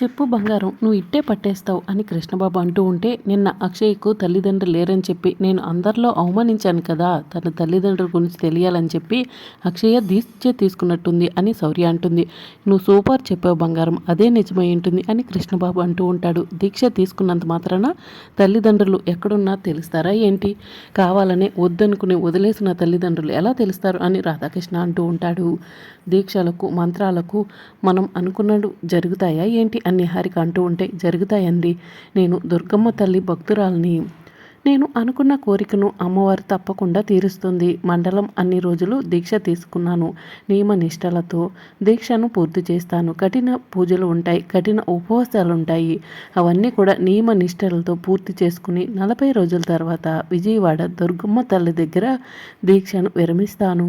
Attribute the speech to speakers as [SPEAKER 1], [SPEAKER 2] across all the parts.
[SPEAKER 1] చెప్పు బంగారం నువ్వు ఇట్టే పట్టేస్తావు అని కృష్ణబాబు అంటూ ఉంటే నిన్న అక్షయ్కు తల్లిదండ్రులు లేరని చెప్పి నేను అందరిలో అవమానించాను కదా తన తల్లిదండ్రుల గురించి తెలియాలని చెప్పి అక్షయ దీక్ష తీసుకున్నట్టుంది అని శౌర్య అంటుంది. నువ్వు సూపర్ చెప్పావు బంగారం అదే నిజమై ఉంటుంది అని కృష్ణబాబు అంటూ ఉంటాడు. దీక్ష తీసుకున్నంత మాత్రాన తల్లిదండ్రులు ఎక్కడున్నా తెలుస్తారా ఏంటి? కావాలనే వద్దనుకుని వదిలేసిన తల్లిదండ్రులు ఎలా తెలుస్తారు అని రాధాకృష్ణ అంటూ ఉంటాడు. దీక్షలకు మంత్రాలకు మనం అనుకున్నట్టు జరుగుతాయా ఏంటి? అని హారిక అంటూ ఉంటే జరుగుతాయండి నేను దుర్గమ్మ తల్లి భక్తురాలని నేను అనుకున్న కోరికను అమ్మవారు తప్పకుండా తీరుస్తుంది. మండలం అన్ని రోజులు దీక్ష తీసుకున్నాను. నియమ నిష్టలతో దీక్షను పూర్తి చేస్తాను. కఠిన పూజలు ఉంటాయి. కఠిన ఉపవాసాలు ఉంటాయి అవన్నీ కూడా నియమ నిష్టలతో పూర్తి చేసుకుని నలభై రోజుల తర్వాత విజయవాడ దుర్గమ్మ తల్లి దగ్గర దీక్షను విరమిస్తాను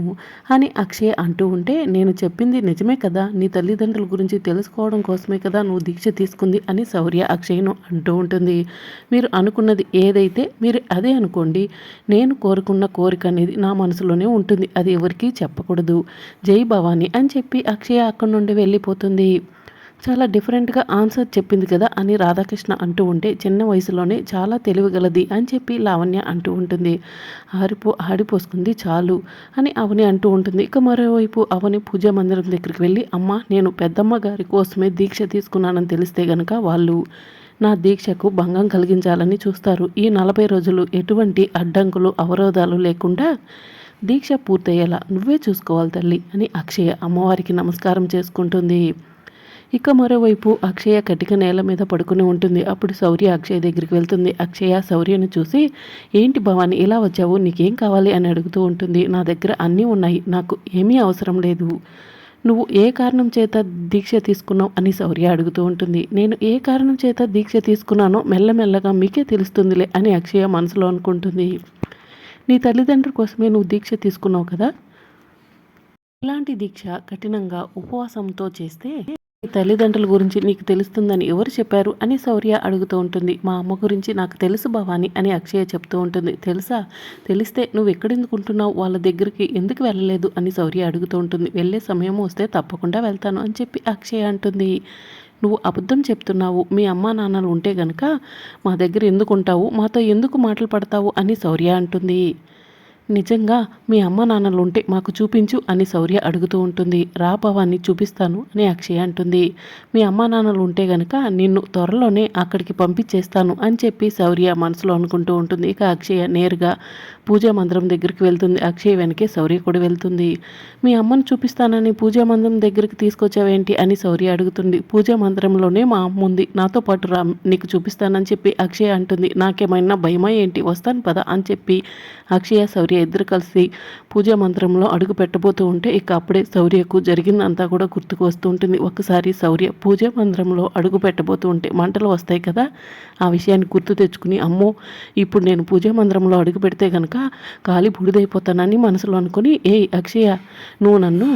[SPEAKER 1] అని అక్షయ్ అంటూ ఉంటే నేను చెప్పింది నిజమే కదా? నీ తల్లిదండ్రుల గురించి తెలుసుకోవడం కోసమే కదా నువ్వు దీక్ష తీసుకుంది అని శౌర్య అక్షయ్ను అంటూ ఉంటుంది. మీరు అనుకున్నది ఏదైతే మీరు అదే అనుకోండి. నేను కోరుకున్న కోరిక అనేది నా మనసులోనే ఉంటుంది. అది ఎవరికీ చెప్పకూడదు. జై భవాని అని చెప్పి అక్షయ అక్కడి నుండి వెళ్ళిపోతుంది. చాలా డిఫరెంట్గా ఆన్సర్ చెప్పింది కదా అని రాధాకృష్ణ అంటూ ఉంటే చిన్న వయసులోనే చాలా తెలివిగలది అని చెప్పి లావణ్య అంటూ ఉంటుంది. ఆరిపో ఆడిపోసుకుంది చాలు అని అవని అంటూ ఉంటుంది. ఇక మరోవైపు అవని పూజా మందిరం దగ్గరికి వెళ్ళి అమ్మ నేను పెద్దమ్మ గారి కోసమే దీక్ష తీసుకున్నానని తెలిస్తే గనక వాళ్ళు నా దీక్షకు భంగం కలిగించాలని చూస్తారు. ఈ నలభై రోజులు ఎటువంటి అడ్డంకులు అవరోధాలు లేకుండా దీక్ష పూర్తయ్యేలా నువ్వే చూసుకోవాలి తల్లి అని అక్షయ అమ్మవారికి నమస్కారం చేసుకుంటుంది. ఇక మరోవైపు అక్షయ కటిక నేల మీద పడుకుని ఉంటుంది. అప్పుడు శౌర్య అక్షయ దగ్గరికి వెళ్తుంది. అక్షయ శౌర్యను చూసి ఏంటి భవాని ఇలా వచ్చావు? నీకేం కావాలి? అని అడుగుతూ ఉంటుంది. నా దగ్గర అన్నీ ఉన్నాయి. నాకు ఏమీ అవసరం లేదు. నువ్వు ఏ కారణం చేత దీక్ష తీసుకున్నావు అని శౌర్య అడుగుతూ ఉంటుంది. నేను ఏ కారణం చేత దీక్ష తీసుకున్నానో మెల్లమెల్లగా మీకే తెలుస్తుందిలే అని అక్షయ మనసులో అనుకుంటుంది. నీ తల్లిదండ్రుల కోసమే నువ్వు దీక్ష తీసుకున్నావు కదా? ఇలాంటి దీక్ష? కఠినంగా ఉపవాసంతో చేస్తే తల్లిదండ్రుల గురించి నీకు తెలుస్తుందని ఎవరు చెప్పారు అని శౌర్య అడుగుతూ ఉంటుంది. మా అమ్మ గురించి నాకు తెలుసు భవాని అని అక్షయ చెప్తూ ఉంటుంది. తెలుసా? తెలిస్తే నువ్వు ఎక్కడెందుకుంటున్నావు? వాళ్ళ దగ్గరికి ఎందుకు వెళ్ళలేదు? అని శౌర్య అడుగుతూ ఉంటుంది. వెళ్ళే సమయం వస్తే తప్పకుండా వెళ్తాను అని చెప్పి అక్షయ అంటుంది. నువ్వు అబద్ధం చెప్తున్నావు. మీ అమ్మా నాన్నలు ఉంటే గనక మా దగ్గర ఎందుకుంటావు? మాతో ఎందుకు మాటలు పడతావు? అని శౌర్య అంటుంది. నిజంగా మీ అమ్మ నాన్నలు ఉంటే మాకు చూపించు అని శౌర్య అడుగుతూ ఉంటుంది. రా భవాన్ని చూపిస్తాను అని అక్షయ అంటుంది. మీ అమ్మ నాన్నలు ఉంటే గనక నిన్ను త్వరలోనే అక్కడికి పంపించేస్తాను అని చెప్పి శౌర్య మనసులో అనుకుంటూ ఉంటుంది. ఇక అక్షయ నేరుగా పూజా మందిరం దగ్గరికి వెళ్తుంది. అక్షయ్ వెనకే శౌర్య కూడా వెళ్తుంది. మీ అమ్మను చూపిస్తానని పూజా మందిరం దగ్గరికి తీసుకొచ్చావేంటి అని శౌర్య అడుగుతుంది. పూజా మందిరంలోనే మా అమ్మ ఉంది. నాతో పాటు రా నీకు చూపిస్తానని చెప్పి అక్షయ అంటుంది. నాకేమైనా భయమా ఏంటి? వస్తాను పద అని చెప్పి అక్షయ శౌర్య ఇద్దరు కలిసి పూజా మందిరంలో అడుగు పెట్టబోతూ ఉంటే ఇక అప్పుడే శౌర్యకు జరిగిందంతా కూడా గుర్తుకు వస్తూ ఉంటుంది. ఒకసారి శౌర్య పూజా మందిరంలో అడుగు పెట్టబోతూ ఉంటే మంటలు వస్తాయి కదా? ఆ విషయాన్ని గుర్తు తెచ్చుకుని అమ్మో ఇప్పుడు నేను పూజా మందిరంలో అడుగు పెడితే కనుక కాలి బూడిదైపోతానని మనసులో అనుకుని ఏ అక్షయ నువ్వు నన్ను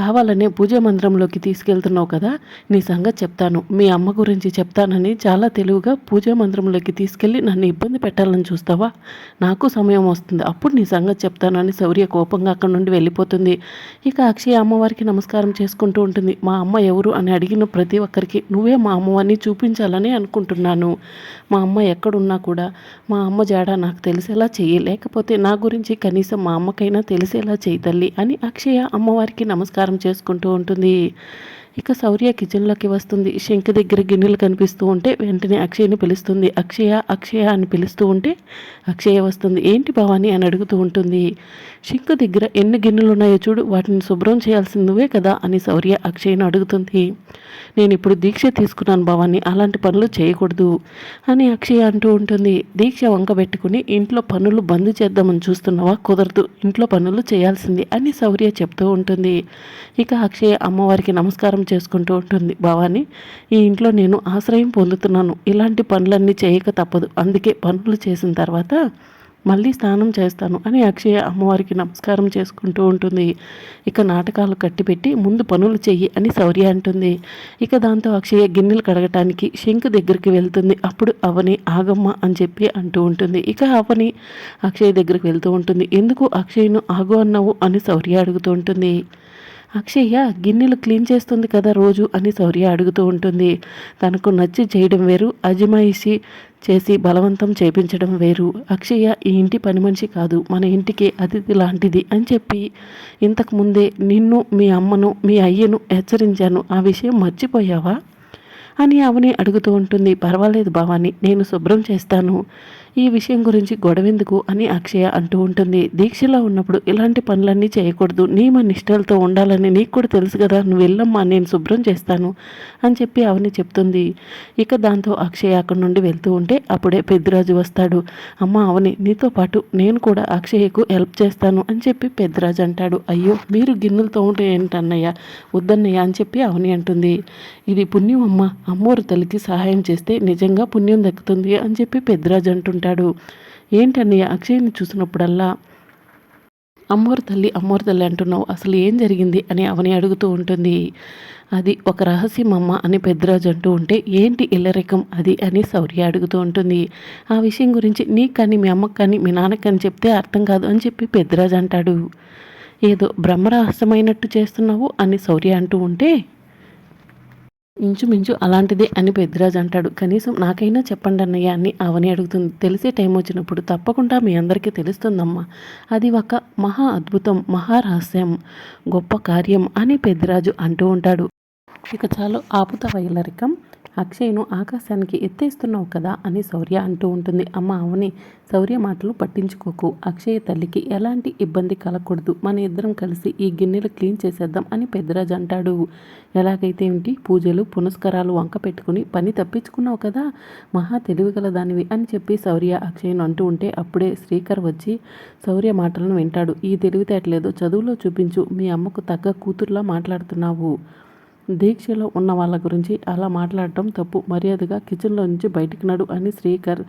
[SPEAKER 1] కావాలనే పూజా మందిరంలోకి తీసుకెళ్తున్నావు కదా నీ సంగతి చెప్తాను. మీ అమ్మ గురించి చెప్తానని చాలా తెలివిగా పూజ మందిరంలోకి తీసుకెళ్ళి నన్ను ఇబ్బంది పెట్టాలని చూస్తావా? నాకు సమయం వస్తుంది. అప్పుడు నీ సంగతి చెప్తానని శౌర్య కోపంగా అక్కడి నుండి వెళ్ళిపోతుంది. ఇక అక్షయ అమ్మవారికి నమస్కారం చేసుకుంటూ ఉంటుంది. మా అమ్మ ఎవరు అని అడిగిన ప్రతి ఒక్కరికి నువ్వే మా అమ్మవారిని చూపించాలని అనుకుంటున్నాను. మా అమ్మ ఎక్కడున్నా కూడా మా అమ్మ జాడ నాకు తెలిసేలా చెయ్యి లేకపోతే నా గురించి కనీసం మా అమ్మకైనా తెలిసేలా చేయి తల్లి అని అక్షయ అమ్మవారికి నమస్కారం నమస్కారం చేసుకుంటూ ఉంటుంది. ఇక శౌర్య కిచెన్లోకి వస్తుంది. శంఖ దగ్గర గిన్నెలు కనిపిస్తూ ఉంటే వెంటనే అక్షయని పిలుస్తుంది. అక్షయ అక్షయ అని పిలుస్తూ ఉంటే అక్షయ వస్తుంది. ఏంటి భవాని అని అడుగుతూ ఉంటుంది. శంఖ దగ్గర ఎన్ని గిన్నెలు ఉన్నాయో చూడు వాటిని శుభ్రం చేయాల్సింది నువ్వే కదా అని శౌర్య అక్షయను అడుగుతుంది. నేను ఇప్పుడు దీక్ష తీసుకున్నాను భవాని అలాంటి పనులు చేయకూడదు అని అక్షయ అంటూ ఉంటుంది. దీక్ష వంకబెట్టుకుని ఇంట్లో పనులు బంద్ చేద్దామని చూస్తున్నావా? కుదరదు ఇంట్లో పనులు చేయాల్సింది అని శౌర్య చెప్తూ ఉంటుంది. ఇక అక్షయ అమ్మవారికి నమస్కారం చేసుకుంటూ ఉంటుంది. భవాని ఈ ఇంట్లో నేను ఆశ్రయం పొందుతున్నాను. ఇలాంటి పనులన్నీ చేయక తప్పదు. అందుకే పనులు చేసిన తర్వాత మళ్ళీ స్నానం చేస్తాను అని అక్షయ అమ్మవారికి నమస్కారం చేసుకుంటూ ఉంటుంది. ఇక నాటకాలు కట్టిపెట్టి ముందు పనులు చెయ్యి అని శౌర్య అంటుంది. ఇక దాంతో అక్షయ గిన్నెలు కడగటానికి శంకు దగ్గరికి వెళ్తుంది. అప్పుడు అవని ఆగమ్మ అని చెప్పి అంటూ ఉంటుంది. ఇక అవని అక్షయ్ దగ్గరికి వెళ్తూ ఉంటుంది. ఎందుకు అక్షయ్ను ఆగు అన్నావు అని శౌర్య అడుగుతూ ఉంటుంది. అక్షయ్య గిన్నెలు క్లీన్ చేస్తుంది కదా రోజు అని శౌర్య అడుగుతూ ఉంటుంది. తనకు నచ్చి చేయడం వేరు అజమాయిషి చేసి బలవంతం చేపించడం వేరు. అక్షయ్య ఈ ఇంటి పని మనిషి కాదు మన ఇంటికి అతిథి లాంటిది అని చెప్పి ఇంతకు ముందే నిన్ను మీ అమ్మను మీ అయ్యను హెచ్చరించాను. ఆ విషయం మర్చిపోయావా? అని అవని అడుగుతూ ఉంటుంది. పర్వాలేదు భావాని నేను శుభ్రం చేస్తాను. ఈ విషయం గురించి గొడవెందుకు అని అక్షయ అంటూ ఉంటుంది. దీక్షలో ఉన్నప్పుడు ఇలాంటి పనులన్నీ చేయకూడదు. నియమ నిష్టలతో ఉండాలని నీకు కూడా తెలుసు కదా. నువ్వు వెళ్ళమ్మా నేను శుభ్రం చేస్తాను అని చెప్పి అవని చెప్తుంది. ఇక దాంతో అక్షయ అక్కడి నుండి వెళ్తూ ఉంటే అప్పుడే పెద్దరాజు వస్తాడు. అమ్మ అవని నీతో పాటు నేను కూడా అక్షయకు హెల్ప్ చేస్తాను అని చెప్పి పెద్దరాజు అంటాడు. అయ్యో మీరు గిన్నెలతో ఉంటే ఏంటన్నయ్య? వద్దన్నయ్య అని చెప్పి అవని అంటుంది. ఇది పుణ్యం అమ్మ. అమ్మోరు తల్లికి సహాయం చేస్తే నిజంగా పుణ్యం దక్కుతుంది అని చెప్పి పెద్దరాజు అంటుంటాడు అంటాడు. ఏంటన్నయ్య అక్షయ్ని చూసినప్పుడల్లా అమ్మోరు తల్లి అమ్మోరు తల్లి అంటున్నావు. అసలు ఏం జరిగింది అని అవని అడుగుతూ ఉంటుంది. అది ఒక రహస్యం అమ్మ అని పెద్దరాజు అంటూ ఉంటే ఏంటి ఇల్లరికం అది అని శౌర్య అడుగుతూ ఉంటుంది. ఆ విషయం గురించి నీకు కానీ మీ అమ్మకు కానీ మీ నాన్నకు కానీ చెప్తే అర్థం కాదు అని చెప్పి పెద్దరాజు అంటాడు. ఏదో బ్రహ్మరహస్యమైనట్టు చేస్తున్నావు అని శౌర్య అంటూ ఉంటే ఇంచుమించు అలాంటిదే అని పెద్దిరాజు అంటాడు. కనీసం నాకైనా చెప్పండి అన్నయ్య అని అవని అడుగుతుంది. తెలిసే టైం వచ్చినప్పుడు తప్పకుండా మీ అందరికీ తెలుస్తుందమ్మా. అది ఒక మహా అద్భుతం మహారహస్యం గొప్ప కార్యం అని పెద్దిరాజు అంటూ ఉంటాడు. ఇక చాలు ఆపుత వైలరికం. అక్షయ్ను ఆకాశానికి ఎత్తేస్తున్నావు కదా అని శౌర్య అంటూ ఉంటుంది. అమ్మ అవని. శౌర్య మాటలు పట్టించుకోకు. అక్షయ తల్లికి ఎలాంటి ఇబ్బంది కలగకూడదు. మన ఇద్దరం కలిసి ఈ గిన్నెలు క్లీన్ చేసేద్దాం అని పెద్దరాజు అంటాడు. ఎలాగైతే ఏంటి? పూజలు పునస్కారాలు వంక పెట్టుకుని పని తప్పించుకున్నావు కదా? మహా తెలివిగల దానివి అని చెప్పి శౌర్య అక్షయ్ను అంటూ ఉంటే అప్పుడే శ్రీకర్ వచ్చి శౌర్య మాటలను వింటాడు. ఈ తెలివితేటలేదో చదువులో చూపించు. మీ అమ్మకు తగ్గ కూతుర్లా మాట్లాడుతున్నావు. దీక్షలో ఉన్న వాళ్ళ గురించి అలా మాట్లాడటం తప్పు. మర్యాదగా కిచెన్లో నుంచి బయటికి నడు అని శ్రీకర్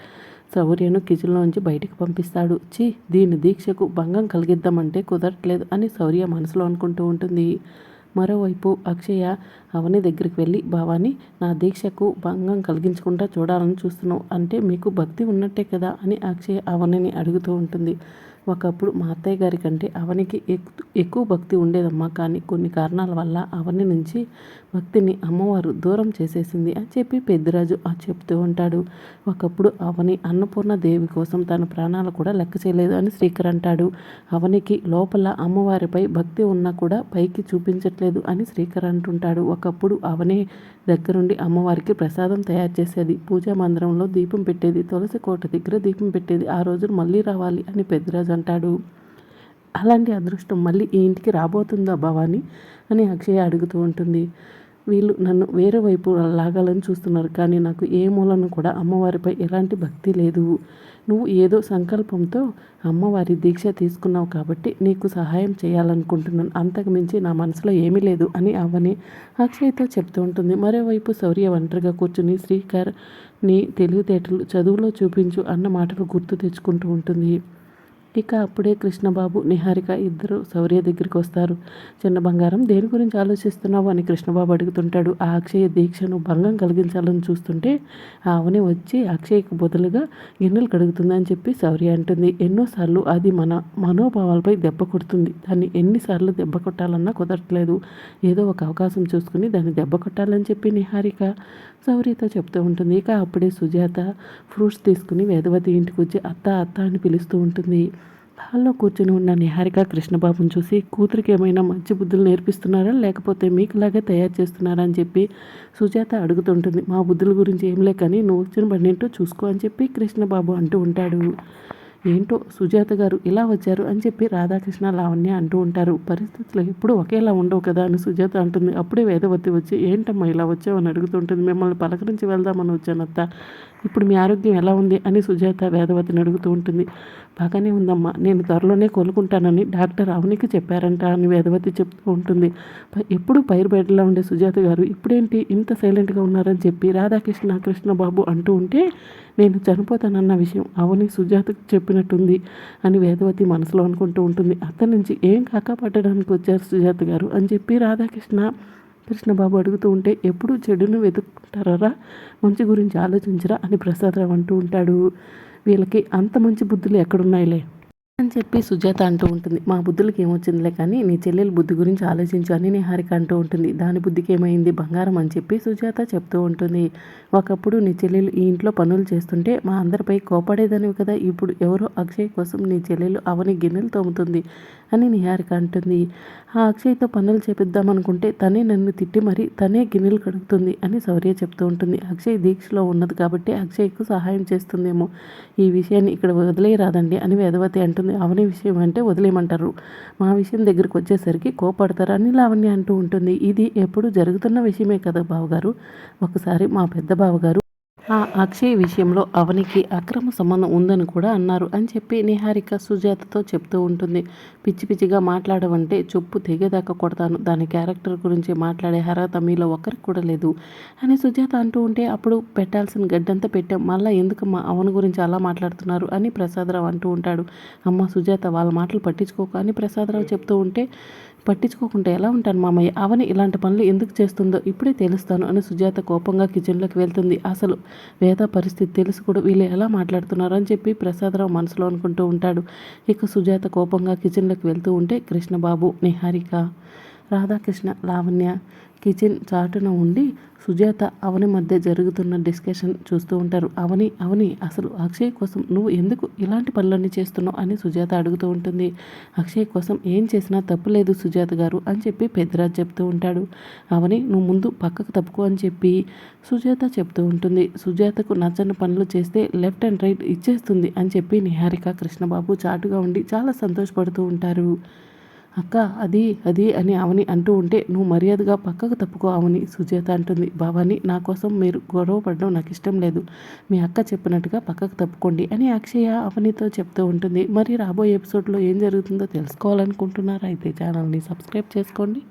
[SPEAKER 1] శౌర్యను కిచెన్లో నుంచి బయటికి పంపిస్తాడు. చి దీని దీక్షకు భంగం కలిగిద్దామంటే కుదరట్లేదు అని శౌర్య మనసులో అనుకుంటూ ఉంటుంది. మరోవైపు అక్షయ అవని దగ్గరికి వెళ్ళి భావాని నా దీక్షకు భంగం కలిగించకుండా చూడాలని చూస్తున్నావు. అంటే మీకు భక్తి ఉన్నట్టే కదా? అని అక్షయ అవనిని అడుగుతూ ఉంటుంది. ఒకప్పుడు మా అత్తయ్య గారి కంటే అవనికి ఎక్కువ భక్తి ఉండేదమ్మా. కానీ కొన్ని కారణాల వల్ల అవని నుంచి భక్తిని అమ్మవారు దూరం చేసేసింది అని చెప్పి పెద్దరాజు ఆ చెప్తూ ఉంటాడు. ఒకప్పుడు అవని అన్నపూర్ణ దేవి కోసం తన ప్రాణాలు కూడా లెక్క చేయలేదు అని శ్రీకర్ అంటాడు. అవనికి లోపల అమ్మవారిపై భక్తి ఉన్నా కూడా పైకి చూపించట్లేదు అని శ్రీకర్ అంటుంటాడు. ఒకప్పుడు అవని దగ్గరుండి అమ్మవారికి ప్రసాదం తయారు చేసేది. పూజా మందిరంలో దీపం పెట్టేది. తులసి కోట దగ్గర దీపం పెట్టేది. ఆ రోజు మళ్ళీ రావాలి అని పెద్దరాజు అంటాడు. అలాంటి అదృష్టం మళ్ళీ ఈ ఇంటికి రాబోతుందా భవాని? అని అక్షయ అడుగుతూ ఉంటుంది. వీళ్ళు నన్ను వేరే వైపు లాగాలని చూస్తున్నారు. కానీ నాకు ఏ మూలను కూడా అమ్మవారిపై ఎలాంటి భక్తి లేదు. నువ్వు ఏదో సంకల్పంతో అమ్మవారి దీక్ష తీసుకున్నావు కాబట్టి నీకు సహాయం చేయాలనుకుంటున్నాను. అంతకు మించి నా మనసులో ఏమీ లేదు అని అవ్వని అక్షయ్తో చెప్తూ ఉంటుంది. మరోవైపు శౌర్య ఒంటరిగా కూర్చుని శ్రీకర్ నీ తెలివితేటలు చదువులో చూపించు అన్న మాటలు గుర్తు తెచ్చుకుంటూ ఉంటుంది. ఇక అప్పుడే కృష్ణబాబు నిహారిక ఇద్దరు శౌర్య దగ్గరికి వస్తారు. చిన్న బంగారం దేని గురించి ఆలోచిస్తున్నావు అని కృష్ణబాబు అడుగుతుంటాడు. ఆ అక్షయ దీక్షను భంగం కలిగించాలని చూస్తుంటే ఆవని వచ్చి అక్షయ్కి బదులుగా గిన్నెలు కడుగుతుందని చెప్పి శౌర్య అంటుంది. ఎన్నోసార్లు అది మన మనోభావాలపై దెబ్బ కొడుతుంది. దాన్ని ఎన్నిసార్లు దెబ్బ కొట్టాలన్నా కుదరట్లేదు. ఏదో ఒక అవకాశం చూసుకుని దాన్ని దెబ్బ కొట్టాలని చెప్పి నిహారిక శౌర్యతో చెప్తూ ఉంటుంది. ఇక అప్పుడే సుజాత ఫ్రూట్స్ తీసుకుని వేదవతి ఇంటికి వచ్చి అత్త అత్త అని పిలుస్తూ ఉంటుంది. హాల్లో కూర్చుని ఉన్న నిహారిక కృష్ణబాబుని చూసి కూతురికి ఏమైనా మంచి బుద్ధులు నేర్పిస్తున్నారా? లేకపోతే మీకులాగే తయారు చేస్తున్నారా? అని చెప్పి సుజాత అడుగుతుంటుంది. మా బుద్ధుల గురించి ఏం లేకని నువ్వు వచ్చిన పని చూసుకో అని చెప్పి కృష్ణబాబు అంటూ ఉంటాడు. ఏంటో సుజాత గారు ఇలా వచ్చారు అని చెప్పి రాధాకృష్ణ లావణ్య అంటూ ఉంటారు. పరిస్థితులు ఎప్పుడు ఒకేలా ఉండవు కదా అని సుజాత అంటుంది. అప్పుడే వేదవతి వచ్చి ఏంటమ్మా ఇలా వచ్చావని అడుగుతుంటుంది. మిమ్మల్ని పలకరించి వెళ్దామని వచ్చానత్త. ఇప్పుడు మీ ఆరోగ్యం ఎలా ఉంది అని సుజాత వేదవతిని అడుగుతూ ఉంటుంది. బాగానే ఉందమ్మా నేను త్వరలోనే కోలుకుంటానని డాక్టర్ అవనికి చెప్పారంట అని వేదవతి చెప్తూ ఉంటుంది. ఎప్పుడు పైరు బయటలో ఉండే సుజాత గారు ఇప్పుడేంటి ఇంత సైలెంట్గా ఉన్నారని చెప్పి రాధాకృష్ణ కృష్ణబాబు అంటూ ఉంటే నేను చనిపోతానన్న విషయం అవని సుజాతకు చెప్పినట్టుంది అని వేదవతి మనసులో అనుకుంటూ ఉంటుంది. అతని నుంచి ఏం కాకపట్టడానికి వచ్చారు సుజాత గారు? అని చెప్పి రాధాకృష్ణ కృష్ణబాబు అడుగుతూ ఉంటే ఎప్పుడు చెడును వెతుక్కుంటారా మంచి గురించి ఆలోచించరా? అని ప్రసాదరావు అంటూ ఉంటాడు. వీళ్ళకి అంత మంచి బుద్ధులు ఎక్కడున్నాయిలే. అని చెప్పి సుజాత అంటూ ఉంటుంది. మా బుద్ధులకి ఏమొచ్చిందిలే కానీ నీ చెల్లెలు బుద్ధి గురించి ఆలోచించు అని నిహారిక అంటూ ఉంటుంది. దాని బుద్ధికి ఏమైంది బంగారం అని చెప్పి సుజాత చెప్తూ ఉంటుంది. ఒకప్పుడు నీ చెల్లెలు ఈ ఇంట్లో పనులు చేస్తుంటే మా అందరిపై కోపడేదానివి కదా. ఇప్పుడు ఎవరో అక్షయ్ కోసం నీ చెల్లెలు అవని గిన్నెలు తోముతుంది అని నిహారిక అంటుంది. ఆ అక్షయ్తో పనులు చేపిద్దాం అనుకుంటే తనే నన్ను తిట్టి మరి తనే గిన్నెలు కడుగుతుంది అని శౌర్య చెప్తూ ఉంటుంది. అక్షయ్ దీక్షలో ఉన్నది కాబట్టి అక్షయ్కు సహాయం చేస్తుందేమో. ఈ విషయాన్ని ఇక్కడ వదిలేయరాదండి అని వేదవతి అంటుంది. అవని విషయం అంటే వదిలేయమంటారు. మా విషయం దగ్గరికి వచ్చేసరికి కోపడతారు అని లావణ్య అంటూ ఉంటుంది. ఇది ఎప్పుడు జరుగుతున్న విషయమే కదా బావగారు. ఒకసారి మా పెద్ద బావగారు ఆ అక్షయ్ విషయంలో అవనికి అక్రమ సంబంధం ఉందని కూడా అన్నారు అని చెప్పి నిహారిక సుజాతతో చెప్తూ ఉంటుంది. పిచ్చి పిచ్చిగా మాట్లాడవంటే చెప్పు తెగేదాకా కొడతాను. దాని క్యారెక్టర్ గురించి మాట్లాడే అర్హత మీలో ఒక్కరికి కూడా లేదు అని సుజాత అంటూ ఉంటే అప్పుడు పెట్టాల్సిన గడ్డంతా పెట్టాం. మళ్ళీ ఎందుకమ్మా అవని గురించి అలా మాట్లాడుతున్నారు అని ప్రసాదరావు అంటూ ఉంటాడు. అమ్మ సుజాత వాళ్ళ మాటలు పట్టించుకోక అని ప్రసాదరావు చెప్తూ ఉంటే పట్టించుకోకుండా ఎలా ఉంటాను మామయ్య? అవని ఇలాంటి పనులు ఎందుకు చేస్తుందో ఇప్పుడే తెలుస్తాను అని సుజాత కోపంగా కిచెన్లోకి వెళ్తుంది. అసలు వేద పరిస్థితి తెలుసు కూడా వీళ్ళు ఎలా మాట్లాడుతున్నారు అని చెప్పి ప్రసాదరావు మనసులో అనుకుంటూ ఉంటాడు. ఇక సుజాత కోపంగా కిచెన్లోకి వెళ్తూ ఉంటే కృష్ణబాబు నిహారిక రాధాకృష్ణ లావణ్య కిచెన్ చాటున ఉండి సుజాత అవని మధ్య జరుగుతున్న డిస్కషన్ చూస్తూ ఉంటారు. అవని అవని అసలు అక్షయ్ కోసం నువ్వు ఎందుకు ఇలాంటి పనులన్నీ చేస్తున్నావు అని సుజాత అడుగుతూ ఉంటుంది. అక్షయ్ కోసం ఏం చేసినా తప్పులేదు సుజాత గారు అని చెప్పి పెద్దరాజ్ చెప్తూ ఉంటాడు. అవని నువ్వు ముందు పక్కకు తప్పుకో అని చెప్పి సుజాత చెప్తూ ఉంటుంది. సుజాతకు నచ్చని పనులు చేస్తే లెఫ్ట్ అండ్ రైట్ ఇచ్చేస్తుంది అని చెప్పి నిహారిక కృష్ణబాబు చాటుగా ఉండి చాలా సంతోషపడుతూ ఉంటారు. అక్క అది అది అని అవని అంటూ ఉంటే నువ్వు మర్యాదగా పక్కకు తప్పుకో అవని సుజాత అంటుంది. భవాని నా కోసం మీరు గొడవ పడడం నాకు ఇష్టం లేదు. మీ అక్క చెప్పినట్టుగా పక్కకు తప్పుకోండి అని అక్షయ అవనితో చెప్తూ ఉంటుంది. మరి రాబోయే ఎపిసోడ్లో ఏం జరుగుతుందో తెలుసుకోవాలనుకుంటున్నారా? అయితే ఛానల్ని సబ్స్క్రైబ్ చేసుకోండి.